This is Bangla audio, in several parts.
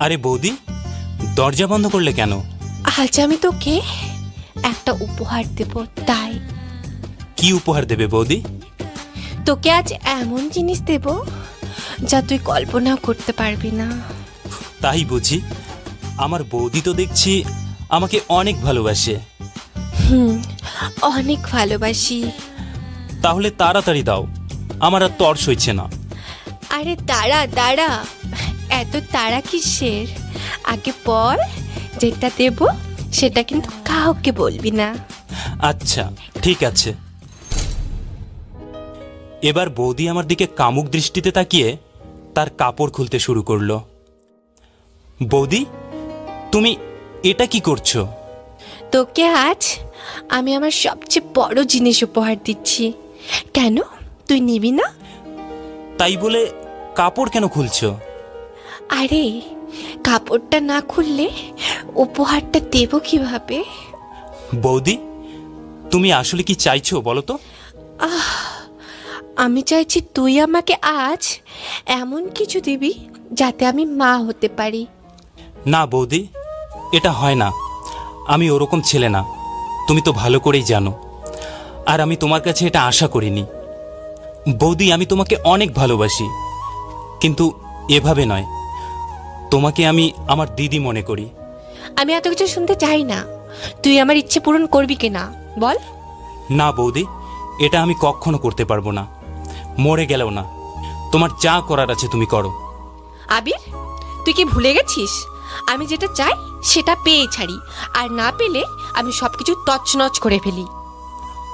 আরে বৌদি দরজা বন্ধ করলে কেন? আজ আমি তোকে একটা উপহার দেব তাই। কি উপহার দেবে বৌদি? তোকে আজ এমন জিনিস দেব যা তুই কল্পনা করতে পারবি না। তাই বুঝি আমার বৌদি তো দেখছি আমাকে অনেক ভালোবাসে। হুম অনেক ভালোবাসি। তাহলে তাড়াতাড়ি দাও আমার আর তর সইছে না। আরে দাঁড়া দাঁড়া। এত তাড়া কিসের? আগে পর যেটা দেব সেটা কিন্তু কাউকে বলবি না। আচ্ছা ঠিক আছে। এবার বৌদি আমার দিকে কামুক দৃষ্টিতে তাকিয়ে তার কাপড় খুলতে শুরু করল। বৌদি তুমি এটা কি করছ? তোকে আজ আমি আমার সবচেয়ে বড় জিনিস উপহার দিচ্ছি। কেন? তুই নিবি না? তাই বলে কাপড় কেন খুলছো? আরে কাপড়টা না খুললে উপহারটা দেব কীভাবে? বৌদি তুমি আসলে কি চাইছো বলো তো? আমি চাইছি তুই আমাকে আজ এমন কিছু দিবি যাতে আমি মা হতে পারি। না বৌদি এটা হয় না। আমি ওরকম ছেলে না তুমি তো ভালো করেই জানো। আর আমি তোমার কাছে এটা আশা করিনি। বৌদি আমি তোমাকে অনেক ভালোবাসি কিন্তু এভাবে নয়। তোমাকে আমি আমার দিদি মনে করি। আমি এত কিছু শুনতে চাই না। তুই আমার ইচ্ছে পূরণ করবি কিনা বল। না বৌদি এটা আমি কখনো করতে পারব না। মরে গেলেও না। তোমার যা করার আছে তুমি করো। আবির তুই কি ভুলে গেছিস? আমি যেটা চাই সেটা পেয়ে ছাড়ি। আর না পেলে আমি সবকিছু তছনছ করে ফেলি।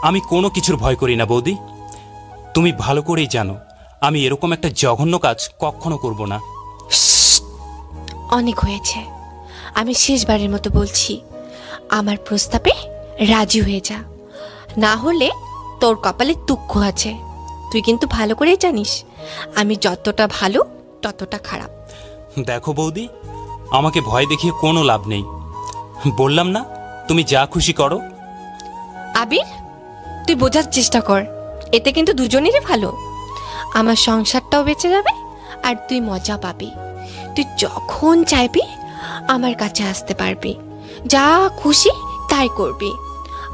আমি কোনো কিছুর ভয় করি না বৌদি। তুমি ভালো করেই জানো আমি এরকম একটা জঘন্য কাজ কখনো করব না। অনেক হয়েছে। আমি শেষবারের মতো বলছি আমার প্রস্তাবে রাজি হয়ে যা। না হলে তোর কপালে দুঃখ আছে। তুই কিন্তু ভালো করেই জানিস আমি যতটা ভালো ততটা খারাপ। দেখো বৌদি আমাকে ভয় দেখিয়ে কোনো লাভ নেই। বললাম না তুমি যা খুশি করো। আবির তুই বোঝার চেষ্টা কর এতে কিন্তু দুজনেরই ভালো। আমার সংসারটাও বেঁচে যাবে আর তুই মজা পাবি। তুই যখন চাইবি আমার কাছে আসতে পারবি। যা খুশি তাই করবি।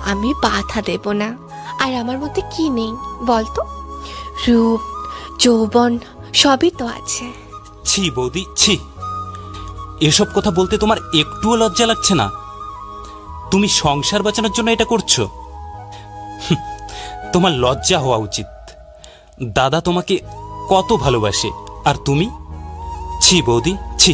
আমি বাধা দেব না। আর আমার মধ্যে কি নেই বলতো? রূপ, যৌবন, সবই তো আছে। ছি বৌদি, ছি। এসব কথা বলতে তোমার একটুও লজ্জা লাগছে না? তুমি সংসার বাঁচানোর জন্য এটা করছ? তোমার লজ্জা হওয়া উচিত। দাদা তোমাকে কত ভালোবাসে। আর তুমি? ছি বৌদি, ছি।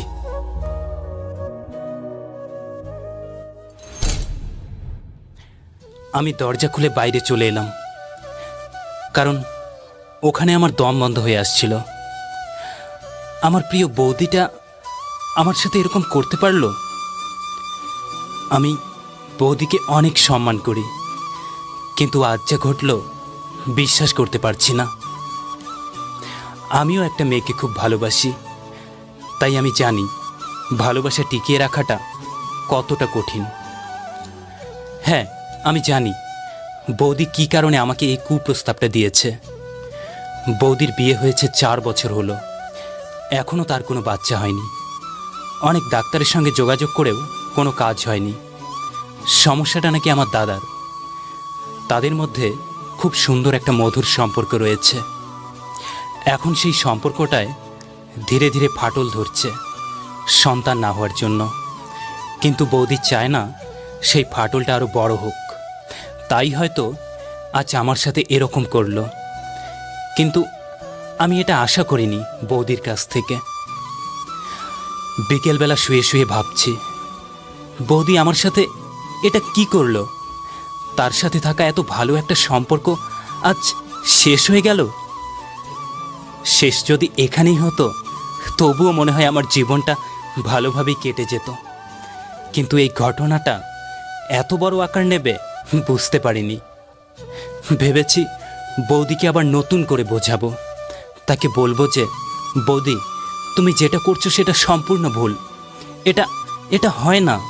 আমি দরজা খুলে বাইরে চলে এলাম, কারণ ওখানে আমার দম বন্ধ হয়ে আসছিল। আমার প্রিয় বৌদিটা আমার সাথে এরকম করতে পারল? আমি বৌদিকে অনেক সম্মান করি, কিন্তু আজ যা ঘটল বিশ্বাস করতে পারছি না। আমিও একটা মেয়েকে খুব ভালোবাসি। তাই আমি জানি ভালোবাসা টিকিয়ে রাখাটা কতটা কঠিন। হ্যাঁ আমি জানি বৌদি কী কারণে আমাকে এই কুপ্রস্তাবটা দিয়েছে। বৌদির বিয়ে হয়েছে চার বছর হলো। এখনও তার কোনো বাচ্চা হয়নি। অনেক ডাক্তারের সঙ্গে যোগাযোগ করেও কোনো কাজ হয়নি। সমস্যাটা নাকি আমার দাদার। তাদের মধ্যে খুব সুন্দর একটা মধুর সম্পর্ক রয়েছে। এখন সেই সম্পর্কটায় ধীরে ধীরে ফাটল ধরছে, সন্তান না হওয়ার জন্য। কিন্তু বৌদি চায় না সেই ফাটলটা আরও বড় হোক। তাই হয়তো আজ আমার সাথে এরকম করল। কিন্তু আমি এটা আশা করিনি বৌদির কাছ থেকে। বিকেলবেলা শুয়ে শুয়ে ভাবছি, বৌদি আমার সাথে এটা কি করল? তার সাথে থাকা এত ভালো একটা সম্পর্ক আজ শেষ হয়ে গেল? শেষ যদি এখানেই হতো তবুও মনে হয় আমার জীবনটা ভালোভাবেই কেটে যেত। কিন্তু এই ঘটনাটা এত বড় আকার নেবে, বুঝতে পারিনি। ভেবেছি বৌদিকে আবার নতুন করে বোঝাবো। তাকে বলব যে, বৌদি, তুমি যেটা করছ সেটা সম্পূর্ণ ভুল। এটা এটা হয় না।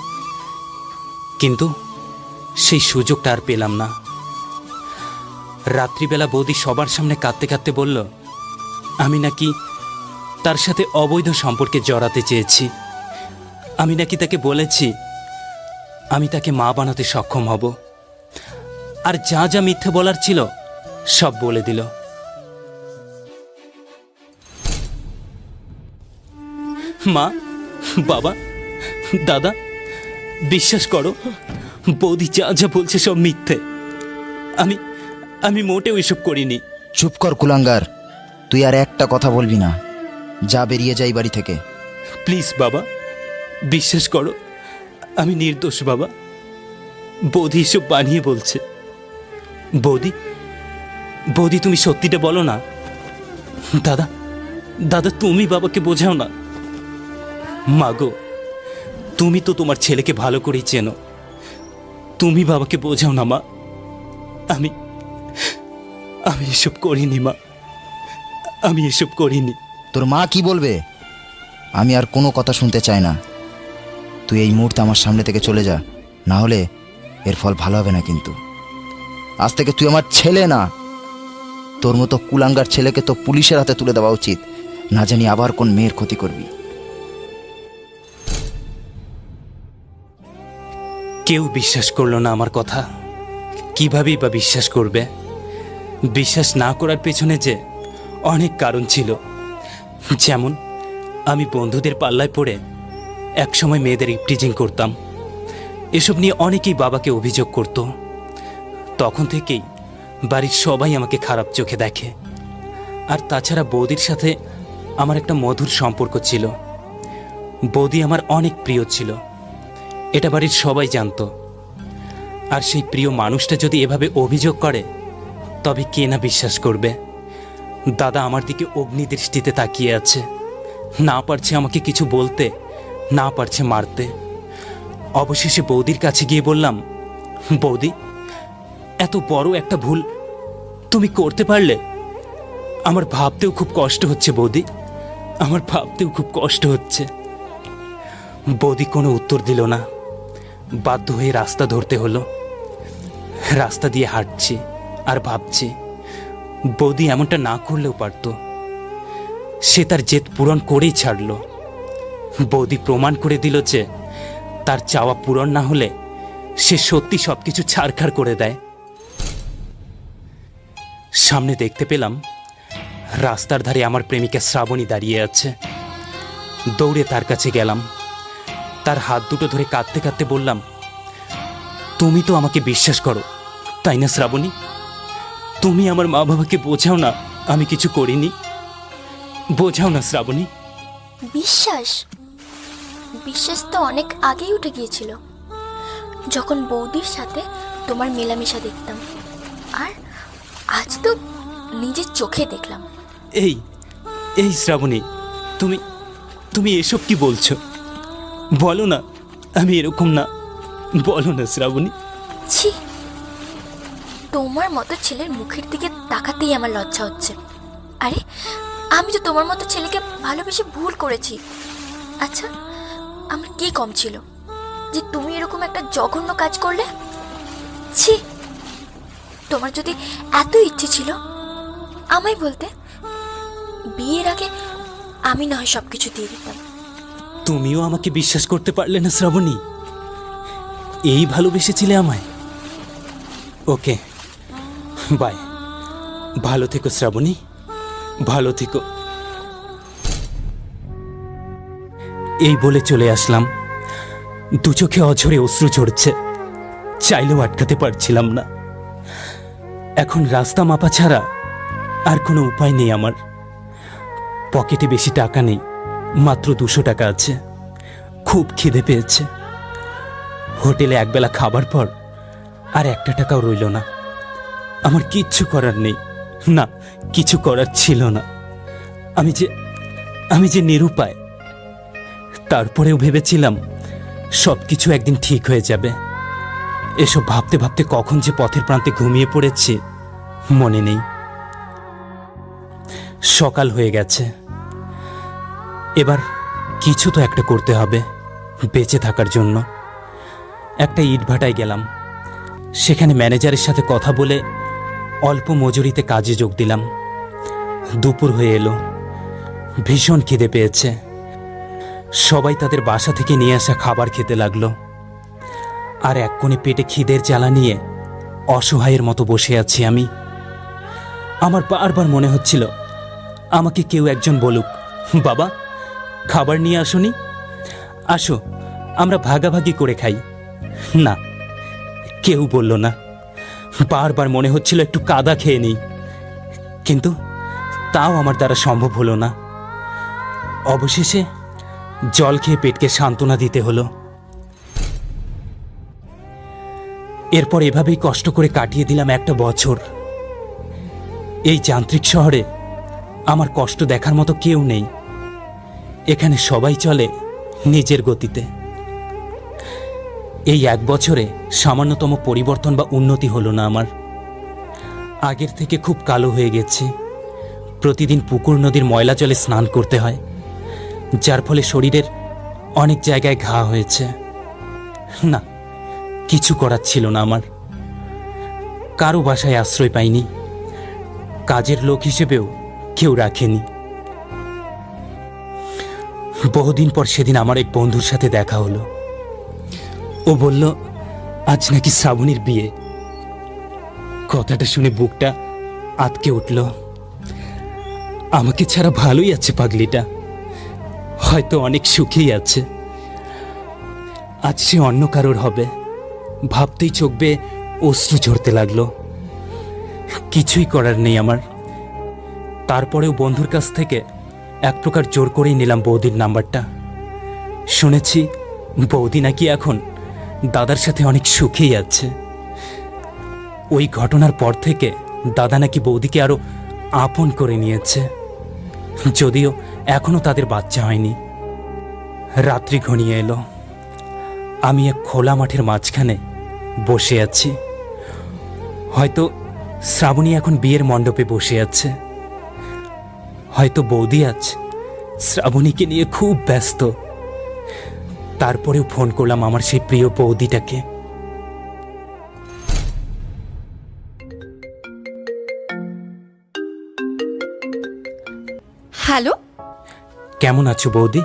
কিন্তু সেই সুযোগটা আর পেলাম না। রাত্রিবেলা বৌদি সবার সামনে কাঁদতে কাঁদতে বলল, আমি নাকি তার সাথে অবৈধ সম্পর্কে জড়াতে চেয়েছি। আমি নাকি তাকে বলেছি, আমি তাকে মা বানাতে সক্ষম হব। আর যা যা মিথ্যে বলার ছিল, সব বলে দিল। মা, বাবা, দাদা, বিশ্বাস করো, বৌদি যা যা বলছে সব মিথ্যে। আমি আমি মোটেও এসব করিনি। চুপ কর কুলাঙ্গার, তুই আর একটা কথা বলবি না। যা বেরিয়ে যাই বাড়ি থেকে। প্লিজ বাবা, বিশ্বাস করো, আমি নির্দোষ বাবা। বৌদি এসব বানিয়ে বলছে। বৌদি বৌদি তুমি সত্যিটা বলো না। দাদা দাদা তুমি বাবাকে বোঝাও না। মাগো, তুমি তো তোমার ছেলেকে ভালো করেই চেনো। তুমি বাবাকে বোঝাও না, মা। আমি আমি এসব করিনি, মা। আমি এসব করিনি। তোর মা কি বলবে? আমি আর কোনো কথা শুনতে চাই না। তুই এই মুহূর্তে আমার সামনে থেকে চলে যা, না হলে এর ফল ভালো হবে না কিন্তু। আজ থেকে তুই আমার ছেলে না। তোর মতো কুলাঙ্গার ছেলেকে তো পুলিশের হাতে তুলে দেওয়া উচিত। না জানি আবার কোন মেয়ের ক্ষতি করবি। কেউ বিশ্বাস করল না আমার কথা? কিভাবেই বা বিশ্বাস করবে? বিশ্বাস না করার পেছনে যে অনেক কারণ ছিল। যেমন, আমি বন্ধুদের পাল্লায় পড়ে একসময় মেয়েদের ইপটিজিং করতাম। এসব নিয়ে অনেকেই বাবাকে অভিযোগ করত। তখন থেকেই বাড়ির সবাই আমাকে খারাপ চোখে দেখে। আর তাছাড়া বৌদির সাথে আমার একটা মধুর সম্পর্ক ছিল। বৌদি আমার অনেক প্রিয় ছিল। এটা বাড়ির সবাই জানতো। আর সেই প্রিয় মানুষটা যদি এভাবে অভিযোগ করে, তবে কে না বিশ্বাস করবে? দাদা আমার দিকে অগ্নিদৃষ্টিতে তাকিয়ে আছে। না পারছে আমাকে কিছু বলতে, না পারছে মারতে। অবশেষে বৌদির কাছে গিয়ে বললাম, বৌদি, এত বড় একটা ভুল তুমি করতে পারলে? আমার ভাবতেও খুব কষ্ট হচ্ছে, বৌদি। আমার ভাবতেও খুব কষ্ট হচ্ছে। বৌদি কোনো উত্তর দিল না। বাধ্য হয়ে রাস্তা ধরতে হলো। রাস্তা দিয়ে হাঁটছি আর ভাবছি বৌদি এমনটা না করলেও পারত। সে তার জেদ পূরণ করেই ছাড়ল। বৌদি প্রমাণ করে দিল যে তার চাওয়া পূরণ না হলে সে সত্যি সব কিছু ছাড়খাড় করে দেয়। সামনে দেখতে পেলাম রাস্তার ধারে আমার প্রেমিকা শ্রাবণী দাঁড়িয়ে আছে। দৌড়ে তার কাছে গেলাম। তার হাত দুটো ধরে কাঁদতে কাঁদতে বললাম, তুমি তো আমাকে বিশ্বাস করো, তাই না শ্রাবণী? তুমি আমার মা বাবাকে বোঝাও না আমি কিছু করিনি। বোঝাও না শ্রাবণী। বিশ্বাস? বিশ্বাস তো অনেক আগেই উঠে গিয়েছিল। যখন বৌদির সাথে তোমার মেলামেশা দেখতাম আর আজ তো নিজের চোখে দেখলাম। এই এই শ্রাবণী তুমি তুমি এসব কি বলছো? বলো না আমি এরকম না। বলো না শ্রাবণী। ছি তোমার মতো ছেলের মুখের দিকে তাকাতেই আমার লজ্জা হচ্ছে। আরে, আমি তো তোমার মতো ছেলেকে ভালোবেসে ভুল করেছি। আচ্ছা আমার কি কম ছিল? যে তুমি এরকম একটা জঘন্য কাজ করলে? ছি! তোমার যদি এত ইচ্ছে ছিল, আমায় বলতে, বিয়ের আগে আমি নয় সব কিছু দিয়ে দিতাম। তুমিও আমাকে বিশ্বাস করতে পারলে না, শ্রাবণী। এই ভালোবেসেছিলে আমায়। ওকে। বাই। ভালো থেকো, শ্রাবণী। ভালো থেকো। এই বলে চলে আসলাম। দু চোখে অঝরে অশ্রু ঝরছে। চাইলেও আটকাতে পারছিলাম না। এখন রাস্তা মাপা ছাড়া আর কোনো উপায় নেই আমার। পকেটে বেশি টাকা নেই, মাত্র দুশো টাকা আছে। খুব খিদে পেয়েছে। হোটেলে একবেলা খাবার পর আর একটা টাকাও রইল না। আমার কিচ্ছু করার নেই। না, কিছু করার ছিল না। আমি যে আমি যে নিরুপায়, তারপরেও ভেবেছিলাম সব কিছু একদিন ঠিক হয়ে যাবে। এসব ভাবতে ভাবতে কখন যে পথের প্রান্তে ঘুমিয়ে পড়েছি, মনে নেই। সকাল হয়ে গেছে। এবার কিছু তো একটা করতে হবে, বেঁচে থাকার জন্য। একটা ইট ভাটায় গেলাম। সেখানে ম্যানেজারের সাথে কথা বলে অল্প মজুরিতে কাজে যোগ দিলাম। দুপুর হয়ে এলো। ভীষণ খিদে পেয়েছে। সবাই তাদের বাসা থেকে নিয়ে আসা খাবার খেতে লাগল। আর এক কোণে পেটে খিদের জ্বালা নিয়ে অসহায়ের মতো বসে আছি আমি। আমার বারবার মনে হচ্ছিল, আমাকে কেউ একজন বলুক, বাবা, খাবার নিয়ে আসুনি? আসো, আমরা ভাগাভাগি করে খাই। না, কেউ বলল না। বারবার মনে হচ্ছিল একটু কাদা খেয়ে নিই। কিন্তু তাও আমার দ্বারা সম্ভব হলো না। অবশেষে জল খেয়ে পেটকে সান্ত্বনা দিতে হলো। এরপর এভাবেই কষ্ট করে কাটিয়ে দিলাম একটা বছর। এই যান্ত্রিক শহরে আমার কষ্ট দেখার মতো কেউ নেই। এখানে সবাই চলে নিজের গতিতে। এই এক বছরে সামান্যতম পরিবর্তন বা উন্নতি হলো না আমার। আগের থেকে খুব কালো হয়ে গেছে। প্রতিদিন পুকুর নদীর ময়লা জলে স্নান করতে হয়, যার ফলে শরীরের অনেক জায়গায় ঘা হয়েছে। না, কিছু করার ছিল না আমার। কারও বাসায় আশ্রয় পাইনি, কাজের লোক হিসেবেও কেউ রাখেনি। বহুদিন পর সেদিন আমার এক বন্ধুর সাথে দেখা হলো। ও বলল, আজ নাকি শ্রাবণীর বিয়ে। কথাটা শুনে বুকটা আতকে উঠল। আমাকে ছাড়া ভালোই আছে পাগলিটা। হয়তো অনেক সুখেই আছে। আজ সে অন্য কারোর হবে। ভাবতেই চোখ বেয়ে অশ্রু ঝরতে লাগল। কিছুই করার নেই আমার। তারপরেও বন্ধুর কাছ থেকে এক প্রকার জোর করেই নিলাম বৌদির নাম্বারটা। শুনেছি বৌদি নাকি এখন দাদার সাথে অনেক সুখেই আছে। ওই ঘটনার পর থেকে দাদা নাকি বৌদিকে আরও আপন করে নিয়েছে। যদিও এখনও তাদের বাচ্চা হয়নি। রাত্রি ঘনিয়ে এলো। আমি এক খোলা মাঠের মাঝখানে বসে আছি। হয়তো শ্রাবণী এখন বিয়ের মণ্ডপে বসে আছে। হয়তো বৌদি আজ শ্রাবণীকে নিয়ে খুব ব্যস্ত। তারপরেও ফোন করলাম আমার সেই প্রিয় বৌদিটাকে হ্যালো? কেমন আছো বৌদি?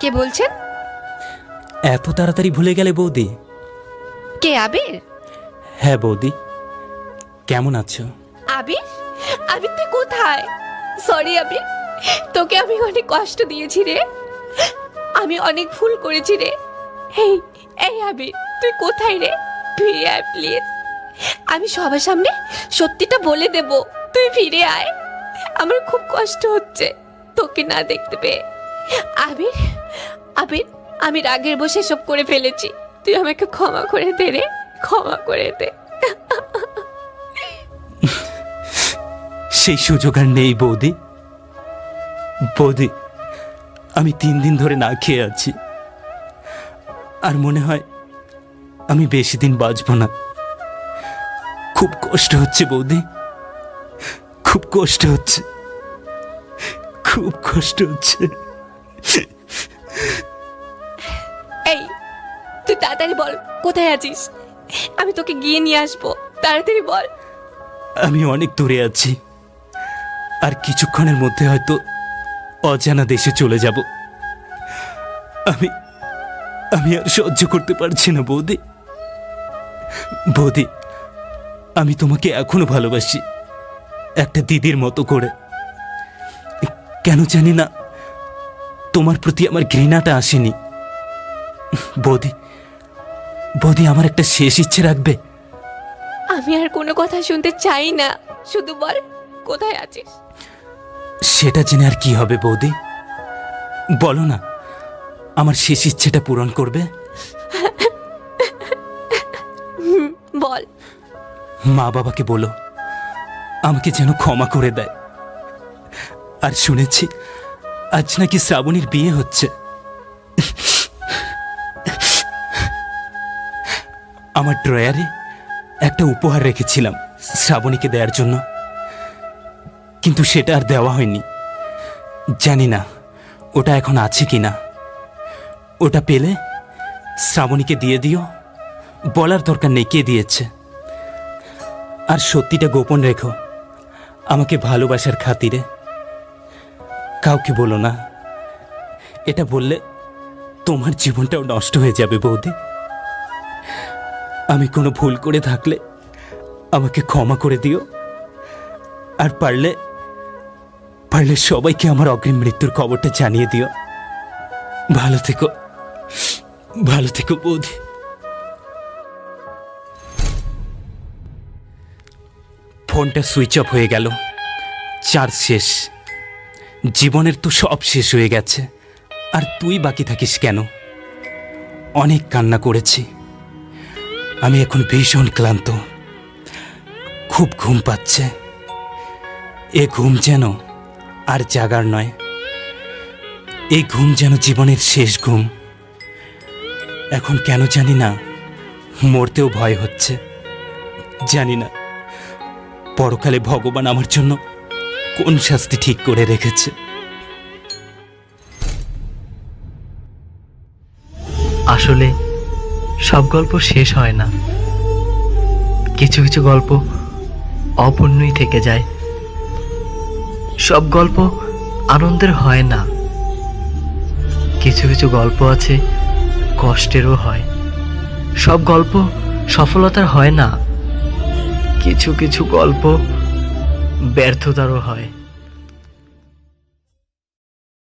কে বলছেন? এত তাড়াতাড়ি ভুলে গেলে বৌদি? কে আবির? হ্যাঁ বৌদি। কেমন আছো? আবির? আবির তুই কোথায়? সরি আবির। তোকে আমি অনেক কষ্ট দিয়েছি রে। আমি অনেক ভুল করেছি রে। এই এই আবির, তুই কোথায় রে? ফিরে আয়, প্লিজ। আমি সবার সামনে সত্যিটা বলে দেব। তুই ফিরে আয়। আমার খুব কষ্ট হচ্ছে তোকে না দেখতে পেয়ে। আবির আবির, আমি রাগের বসে সব করে ফেলেছি। তুই আমাকে ক্ষমা করে দে রে, ক্ষমা করে দে। সেই সুযোগ আর নেই, বৌদি। বৌদি আমি তিন দিন ধরে না খেয়ে আছি। আর মনে হয় আমি বেশি দিন বাঁচব না। খুব কষ্ট হচ্ছে বৌদি। খুব কষ্ট হচ্ছে। খুব কষ্ট হচ্ছে। এই তুই তাড়াতাড়ি বল কোথায় আছিস? আমি তোকে গিয়ে নিয়ে আসব। তাড়াতাড়ি বল। আমি অনেক দূরে আছি। আর কিছুক্ষণের মধ্যে হয়তো অজানা দেশে চলে যাব। আমি আমি আর সহ্য করতে পারছি না, বৌদি। বৌদি, আমি তোমাকে এখনও ভালোবাসি, একটা দিদির মতো করে। কেন জানি না, তোমার প্রতি আমার ঘৃণাটা আসেনি। বৌদি বৌদি, আমার একটা শেষ ইচ্ছে রাখবে। আমি আর কোনো কথা শুনতে চাই না, শুধু বল, কোথায় আছিস? সেটা জেনে আর কি হবে বৌদি? বলো না আমার শেষ ইচ্ছেটা পূরণ করবে? বল। মা বাবাকে বলো আমাকে যেন ক্ষমা করে দেয়। আর শুনেছি আজ নাকি শ্রাবণীর বিয়ে হচ্ছে। আমার ড্রয়ারে একটা উপহার রেখেছিলাম শ্রাবণীকে দেওয়ার জন্য। কিন্তু সেটা আর দেওয়া হয়নি। জানি না ওটা এখন আছে কি না ওটা পেলে শ্রাবণীকে দিয়ে দিও। বলার দরকার নেই কে দিয়েছে। আর সত্যিটা গোপন রেখো। আমাকে ভালোবাসার খাতিরে। কাউকে বলো না। এটা বললে তোমার জীবনটাও নষ্ট হয়ে যাবে বৌদি। আমি কোনো ভুল করে থাকলে আমাকে ক্ষমা করে দিও। আর পারলে পারলে সবাইকে আমার অগ্রিম মৃত্যুর খবরটা জানিয়ে দিও। ভালো থেকো। ভালো থেকো, বৌদি। ফোনটা সুইচ অফ হয়ে গেল। চার্জ শেষ। জীবনের তো সব শেষ হয়ে গেছে। আর তুই বাকি থাকিস কেন? অনেক কান্না করেছি। আমি এখন ভীষণ ক্লান্ত। খুব ঘুম পাচ্ছে। এ ঘুম যেন আর জাগার নয়। এই ঘুম যেন জীবনের শেষ ঘুম। এখন কেন জানি না, মরতেও ভয় হচ্ছে। জানি না, পরকালে ভগবান আমার জন্য কোন শাস্তি ঠিক করে রেখেছে। আসলে সব গল্প শেষ হয় না। কিছু কিছু গল্প অপূর্ণই থেকে যায়। সব গল্প আনন্দের হয় না। কিছু কিছু গল্প আছে, কষ্টেরও হয়। সব গল্প সফলতার হয় না। কিছু কিছু গল্প ব্যর্থতারও হয়।